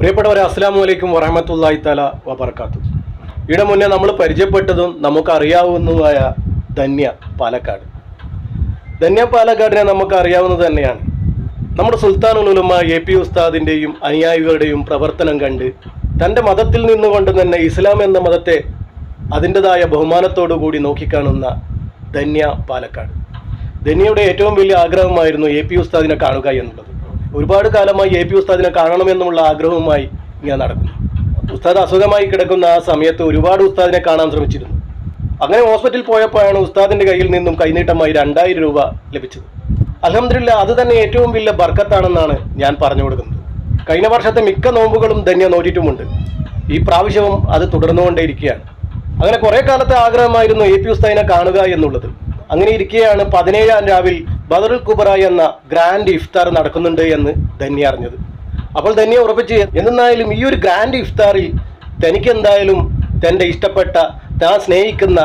പ്രിയപ്പെട്ടവരെ അസ്സാം വലൈക്കും വറഹമത്തല്ലാഹി തല വബർക്കാത്തു ഇവിടെ മുന്നേ നമ്മൾ പരിചയപ്പെട്ടതും നമുക്കറിയാവുന്നതുമായ ധന്യ പാലക്കാട്. ധന്യ പാലക്കാടിനെ നമുക്ക് അറിയാവുന്നത് തന്നെയാണ്. നമ്മുടെ സുൽത്താൻ ഉലുമ എ പി ഉസ്താദിന്റെയും അനുയായികളുടെയും പ്രവർത്തനം കണ്ട് തന്റെ മതത്തിൽ നിന്നുകൊണ്ട് തന്നെ ഇസ്ലാം എന്ന മതത്തെ അതിന്റെതായ ബഹുമാനത്തോടു കൂടി നോക്കിക്കാണുന്ന ധന്യ പാലക്കാട്. ധന്യയുടെ ഏറ്റവും വലിയ ആഗ്രഹമായിരുന്നു എ പി ഉസ്താദിനെ കാണുക എന്നുള്ളത്. ഒരുപാട് കാലമായി എ പി ഉസ്താദിനെ കാണണമെന്നുള്ള ആഗ്രഹവുമായി ഞാൻ നടക്കുന്നു. ഉസ്താദ് അസുഖമായി കിടക്കുന്ന ആ സമയത്ത് ഒരുപാട് ഉസ്താദിനെ കാണാൻ ശ്രമിച്ചിരുന്നു. അങ്ങനെ ഹോസ്പിറ്റലിൽ പോയപ്പോഴാണ് ഉസ്താദിന്റെ കയ്യിൽ നിന്നും കൈനീട്ടമായി രണ്ടായിരം രൂപ ലഭിച്ചത്. അലഹമില്ല അത് തന്നെ ഏറ്റവും വലിയ ബർക്കത്താണെന്നാണ് ഞാൻ പറഞ്ഞു കൊടുക്കുന്നത്. കഴിഞ്ഞ വർഷത്തെ മിക്ക നോമ്പുകളും ധന്യ നോറ്റിട്ടുമുണ്ട്. ഈ പ്രാവശ്യവും അത് തുടർന്നുകൊണ്ടേയിരിക്കുകയാണ്. അങ്ങനെ കുറെ കാലത്തെ ആഗ്രഹമായിരുന്നു എ പി ഉസ്താദിനെ കാണുക എന്നുള്ളത്. അങ്ങനെ ഇരിക്കുകയാണ് പതിനേഴാം രാവിൽ ബദറുൽ കുബറ എന്ന ഗ്രാൻഡ് ഇഫ്താർ നടക്കുന്നുണ്ട് എന്ന് ധന്യ അറിഞ്ഞത്. അപ്പോൾ ധന്യ ഉറപ്പിച്ച് എന്തെന്നായാലും ഈ ഒരു ഗ്രാൻഡ് ഇഫ്താറിൽ തനിക്ക് എന്തായാലും തന്റെ ഇഷ്ടപ്പെട്ട താൻ സ്നേഹിക്കുന്ന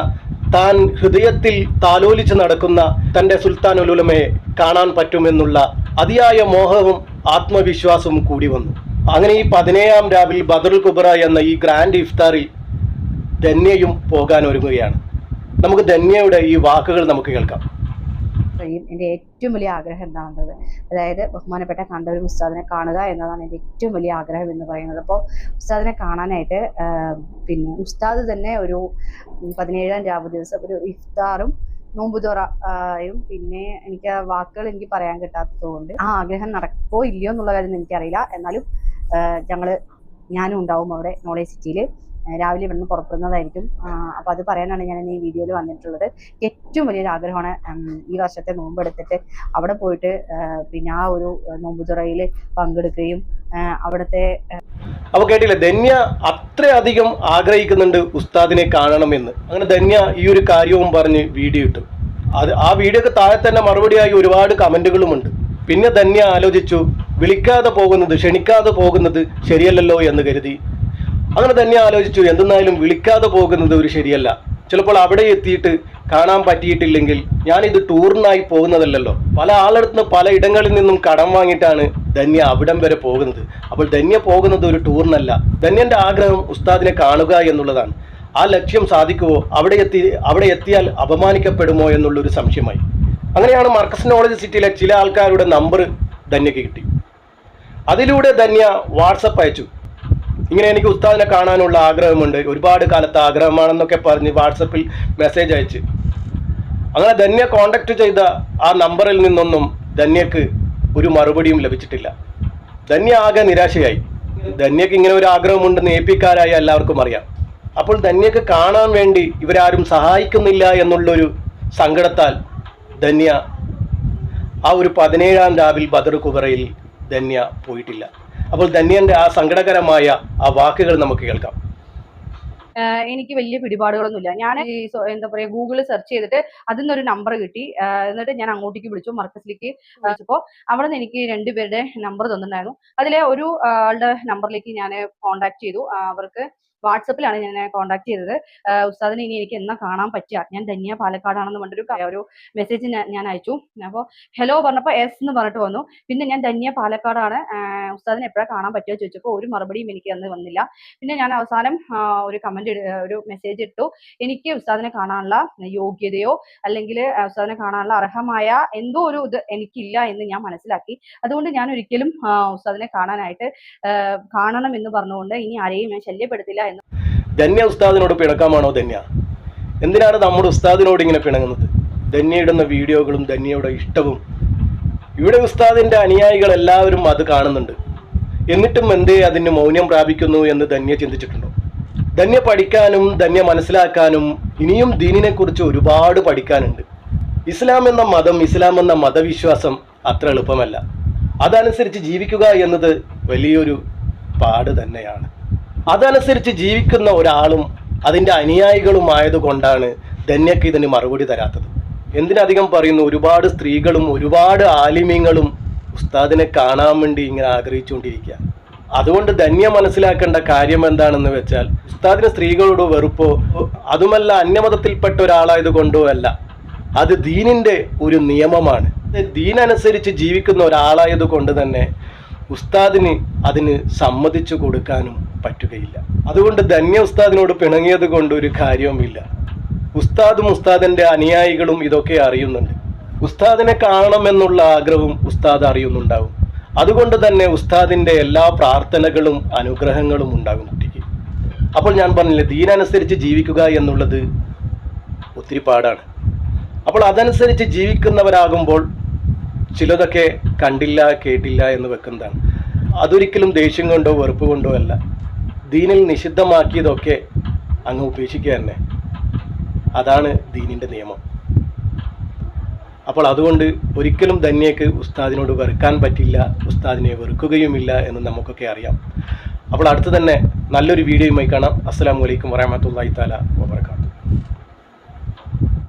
താൻ ഹൃദയത്തിൽ താലോലിച്ച് നടക്കുന്ന തന്റെ സുൽത്താൻ ഉലുലമയെ കാണാൻ പറ്റുമെന്നുള്ള അതിയായ മോഹവും ആത്മവിശ്വാസവും കൂടി വന്നു. അങ്ങനെ ഈ പതിനേഴാം രാവിൽ ബദറുൽ കുബറ എന്ന ഈ ഗ്രാൻഡ് ഇഫ്താറിൽ ധന്യയും പോകാൻ ഒരുങ്ങുകയാണ്. നമുക്ക് ധന്യയുടെ ഈ വാക്കുകൾ നമുക്ക് കേൾക്കാം. കഴിയും എന്റെ ഏറ്റവും വലിയ ആഗ്രഹം എന്താണെന്നത്? അതായത് ബഹുമാനപ്പെട്ട കണ്ടൊരു ഉസ്താദിനെ കാണുക എന്നതാണ് എന്റെ ഏറ്റവും വലിയ ആഗ്രഹം എന്ന് പറയുന്നത്. അപ്പോൾ ഉസ്താദിനെ കാണാനായിട്ട് പിന്നെ ഉസ്താദ് തന്നെ ഒരു പതിനേഴാം രാവ് ദിവസം ഒരു ഇഫ്താറും നോമ്പുതുറയും പിന്നെ എനിക്ക് വാക്കുകൾ എനിക്ക് പറയാൻ കിട്ടാത്തതുകൊണ്ട് ആ ആഗ്രഹം നടക്കോ ഇല്ലയോ എന്നുള്ള കാര്യം എനിക്കറിയില്ല. എന്നാലും ഞങ്ങൾ ഞാനും ഉണ്ടാവും അവിടെ നോളേജ് സിറ്റിയിൽ രാവിലെ ഇവിടുന്ന് പുറപ്പെടുന്നതായിരിക്കും. അപ്പോൾ അപ്പൊ അത് പറയാനാണ് ഞാൻ ഈ വീഡിയോയിൽ വന്നിട്ടുള്ളത്. ഏറ്റവും വലിയൊരു ആഗ്രഹമാണ് ഈ വർഷത്തെ നോമ്പെടുത്തിട്ട് അവിടെ പോയിട്ട് പിന്നെ ആ ഒരു നോമ്പുതുറയിൽ പങ്കെടുക്കുകയും അവിടുത്തെ അപ്പൊ കേട്ടില്ലേ ധന്യ അത്രയധികം ആഗ്രഹിക്കുന്നുണ്ട് ഉസ്താദിനെ കാണണമെന്ന്. അങ്ങനെ ധന്യ ഈ ഒരു കാര്യവും പറഞ്ഞ് വീഡിയോ ഇട്ടു. അത് ആ വീഡിയോക്ക് താഴെ തന്നെ മറുപടിയായി ഒരുപാട് കമന്റുകളുമുണ്ട്. പിന്നെ ധന്യ ആലോചിച്ചു വിളിക്കാതെ പോകുന്നത് ക്ഷണിക്കാതെ പോകുന്നത് ശരിയല്ലല്ലോ എന്ന് കരുതി അങ്ങനെ തന്നെ ആലോചിച്ചു. എന്തെന്നായാലും വിളിക്കാതെ പോകുന്നത് ഒരു ശരിയല്ല. ചിലപ്പോൾ അവിടെ എത്തിയിട്ട് കാണാൻ പറ്റിയിട്ടില്ലെങ്കിൽ ഞാനിത് ടൂറിനായി പോകുന്നതല്ലല്ലോ. പല ആളടുത്ത് പല ഇടങ്ങളിൽ നിന്നും കടം വാങ്ങിയിട്ടാണ് ധന്യ അവിടം വരെ പോകുന്നത്. അപ്പോൾ ധന്യ പോകുന്നത് ഒരു ടൂറിനല്ല. ധന്യന്റെ ആഗ്രഹം ഉസ്താദിനെ കാണുക എന്നുള്ളതാണ്. ആ ലക്ഷ്യം സാധിക്കുമോ അവിടെ എത്തി അവിടെ എത്തിയാൽ അപമാനിക്കപ്പെടുമോ എന്നുള്ളൊരു സംശയമായി. അങ്ങനെയാണ് മർക്കസ് നോളജ് സിറ്റിയിലെ ചില ആൾക്കാരുടെ നമ്പർ ധന്യക്ക് കിട്ടി. അതിലൂടെ ധന്യ വാട്സപ്പ് അയച്ചു. ഇങ്ങനെ എനിക്ക് ഉസ്താദിനെ കാണാനുള്ള ആഗ്രഹമുണ്ട്. ഒരുപാട് കാലത്തെ ആഗ്രഹമാണെന്നൊക്കെ പറഞ്ഞ് വാട്സപ്പിൽ മെസ്സേജ് അയച്ച്. അങ്ങനെ ധന്യ കോണ്ടാക്ട് ചെയ്ത ആ നമ്പറിൽ നിന്നൊന്നും ധന്യക്ക് ഒരു മറുപടിയും ലഭിച്ചിട്ടില്ല. ധന്യ ആകെ നിരാശയായി. ധന്യക്ക് ഇങ്ങനെ ഒരു ആഗ്രഹമുണ്ടെന്ന് എ പിക്കാരായ എല്ലാവർക്കും അറിയാം. അപ്പോൾ ധന്യക്ക് കാണാൻ വേണ്ടി ഇവരാരും സഹായിക്കുന്നില്ല എന്നുള്ളൊരു സങ്കടത്താൽ ധന്യ ആ ഒരു പതിനേഴാം രാവിൽ ബദർ കുബറയിൽ ധന്യ പോയിട്ടില്ല. അപ്പോൾ ധന്യന്റെ ആ സങ്കടകരമായ ആ വാക്കുകൾ നമുക്ക് കേൾക്കാം. എനിക്ക് വലിയ പിടിപാടുകളൊന്നുമില്ല. ഞാൻ എന്താ പറയാ ഗൂഗിളിൽ സെർച്ച് ചെയ്തിട്ട് അതിൽ നിന്നൊരു നമ്പർ കിട്ടി. എന്നിട്ട് ഞാൻ അങ്ങോട്ടേക്ക് വിളിച്ചു മർക്കസിലേക്ക് വിളിച്ചപ്പോൾ അവിടെ നിന്ന് എനിക്ക് രണ്ടുപേരുടെ നമ്പർ തന്നിട്ടുണ്ടായിരുന്നു. അതിലെ ഒരു ആളുടെ നമ്പറിലേക്ക് ഞാൻ കോണ്ടാക്ട് ചെയ്തു. അവർക്ക് വാട്സപ്പിലാണ് ഞാൻ കോണ്ടാക്ട് ചെയ്തത്. ഉസ്താദിനെ ഇനി എനിക്ക് എന്നാ കാണാൻ പറ്റുക? ഞാൻ ധന്യ പാലക്കാടാണെന്ന് പറഞ്ഞൊരു ഒരു മെസ്സേജ് ഞാൻ അയച്ചു. അപ്പോൾ ഹലോ പറഞ്ഞപ്പോൾ എസ് എന്ന് പറഞ്ഞിട്ട് വന്നു. പിന്നെ ഞാൻ ധന്യ പാലക്കാടാണ്. ഉസ്താദിനെ എപ്പോഴാണ് കാണാൻ പറ്റുമോ ചോദിച്ചപ്പോൾ ഒരു മറുപടിയും എനിക്ക് അന്ന് വന്നില്ല. പിന്നെ ഞാൻ അവസാനം ഒരു കമന്റ് ഒരു മെസ്സേജ് ഇട്ടു. എനിക്ക് ഉസ്താദിനെ കാണാനുള്ള യോഗ്യതയോ അല്ലെങ്കിൽ ഉസ്താദിനെ കാണാനുള്ള അർഹമായ എന്തോ ഒരു ഇത് എനിക്കില്ല എന്ന് ഞാൻ മനസ്സിലാക്കി. അതുകൊണ്ട് ഞാൻ ഒരിക്കലും ഉസ്താദിനെ കാണാനായിട്ട് കാണണം എന്ന് പറഞ്ഞുകൊണ്ട് ഇനി ആരെയും ഞാൻ ശല്യപ്പെടുത്തില്ല ധന്യ ഉസ്താദിനോട് പിണക്കമാണോ ധന്യ? എന്തിനാണ് നമ്മുടെ ഉസ്താദിനോട് ഇങ്ങനെ പിണങ്ങുന്നത്? ധന്യ ഇടുന്ന വീഡിയോകളും ധന്യയുടെ ഇഷ്ടവും. ഇവിടെ ഉസ്താദിന്റെ അനുയായികൾ എല്ലാവരും അത് കാണുന്നുണ്ട്. എന്നിട്ടും എന്തേ അതിന് മൗനം പ്രാപിക്കുന്നു എന്ന് ധന്യ ചിന്തിച്ചിട്ടുണ്ടോ? ധന്യ പഠിക്കാനും ധന്യ മനസ്സിലാക്കാനും ഇനിയും ദീനിനെ കുറിച്ച് ഒരുപാട് പഠിക്കാനുണ്ട്. ഇസ്ലാം എന്ന മതം ഇസ്ലാം എന്ന മതവിശ്വാസം അത്ര എളുപ്പമല്ല. അതനുസരിച്ച് ജീവിക്കുക എന്നത് വലിയൊരു പാട് തന്നെയാണ്. അതനുസരിച്ച് ജീവിക്കുന്ന ഒരാളും അതിന്റെ അനുയായികളുമായതുകൊണ്ടാണ് ധന്യക്ക് ഇതിന് മറുപടി തരാത്തത്. എന്തിനധികം പറയുന്നു ഒരുപാട് സ്ത്രീകളും ഒരുപാട് ആലിമ്യങ്ങളും ഉസ്താദിനെ കാണാൻ വേണ്ടി ഇങ്ങനെ ആഗ്രഹിച്ചുകൊണ്ടിരിക്കുക. അതുകൊണ്ട് ധന്യ മനസ്സിലാക്കേണ്ട കാര്യം എന്താണെന്ന് വെച്ചാൽ ഉസ്താദിന് സ്ത്രീകളോട് വെറുപ്പോ അതുമല്ല അന്യമതത്തിൽപ്പെട്ട ഒരാളായത് കൊണ്ടോ അല്ല അത് ദീനിന്റെ ഒരു നിയമമാണ്. ദീനനുസരിച്ച് ജീവിക്കുന്ന ഒരാളായത് കൊണ്ട് തന്നെ ഉസ്താദിന് അതിന് സമ്മതിച്ചു കൊടുക്കാനും പറ്റുകയില്ല. അതുകൊണ്ട് ധന്യ ഉസ്താദിനോട് പിണങ്ങിയത് കൊണ്ട് ഒരു കാര്യവുമില്ല. ഉസ്താദും ഉസ്താദിന്റെ അനുയായികളും ഇതൊക്കെ അറിയുന്നുണ്ട്. ഉസ്താദിനെ കാണണമെന്നുള്ള ആഗ്രഹവും ഉസ്താദ് അറിയുന്നുണ്ടാവും. അതുകൊണ്ട് തന്നെ ഉസ്താദിന്റെ എല്ലാ പ്രാർത്ഥനകളും അനുഗ്രഹങ്ങളും ഉണ്ടാകും കുട്ടിക്ക്. അപ്പോൾ ഞാൻ പറഞ്ഞില്ലേ ദീനനുസരിച്ച് ജീവിക്കുക എന്നുള്ളത് ഒത്തിരി പാടാണ്. അപ്പോൾ അതനുസരിച്ച് ജീവിക്കുന്നവരാകുമ്പോൾ ചിലതൊക്കെ കണ്ടില്ല കേട്ടില്ല എന്ന് വെക്കുന്നതാണ്. അതൊരിക്കലും ദേഷ്യം കൊണ്ടോ വെറുപ്പ് കൊണ്ടോ അല്ല. ദീനിൽ നിഷിദ്ധമാക്കിയതൊക്കെ അങ്ങ് ഉപേക്ഷിക്കുക തന്നെ. അതാണ് ദീനിന്റെ നിയമം. അപ്പോൾ അതുകൊണ്ട് ഒരിക്കലും ധന്യക്ക് ഉസ്താദിനോട് വെറുക്കാൻ പറ്റില്ല ഉസ്താദിനെ വെറുക്കുകയുമില്ല എന്ന് നമുക്കൊക്കെ അറിയാം. അപ്പോൾ അടുത്ത് തന്നെ നല്ലൊരു വീഡിയോയുമായി കാണാം. അസ്സാം വലൈക്കും വറഹമത്തല്ലാഹി താല വാബർക്കാത്തു